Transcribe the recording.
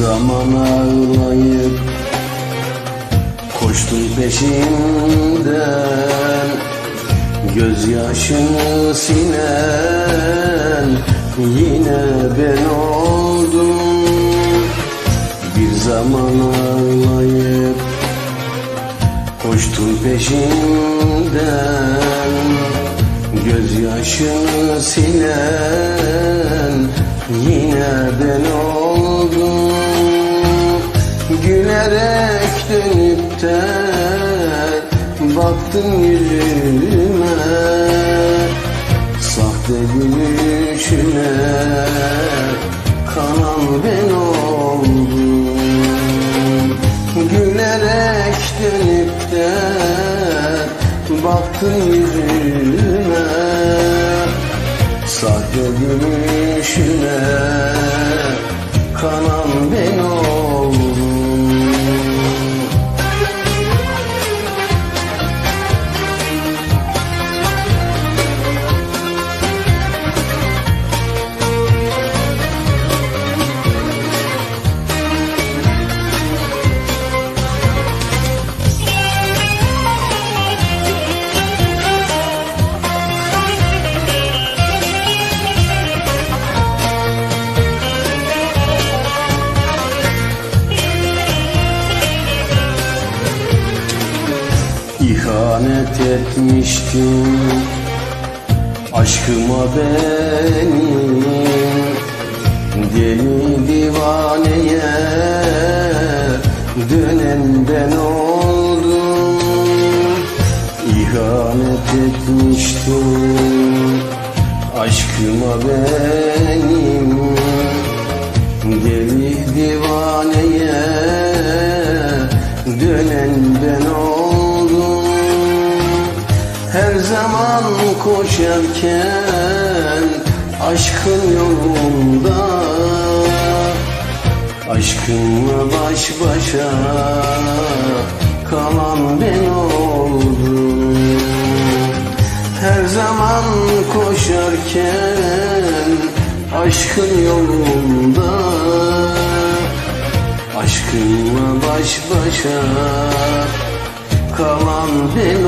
zaman ağlayıp Koştum peşinden. Gözyaşını sinen Yine ben oldum. Bir zaman ağlayıp Koştum peşinden. Gözyaşını silen Yine ben oldum Gülerek dönüp de Baktın yüzüme. Sahte gülüşüne Kanan ben oldum. Gülerek dönüp de Baktın yüzüme. Sahte gülüşüne İhanet etmiştim. Aşkıma benim Deli divaneye Dönen ben oldum. İhanet etmiştim. Aşkıma benim Deli divaneye Her zaman koşarken Aşkın yolunda Aşkınla baş başa Kalan ben oldum. Her zaman koşarken Aşkın yolunda Aşkınla baş başa Kalan ben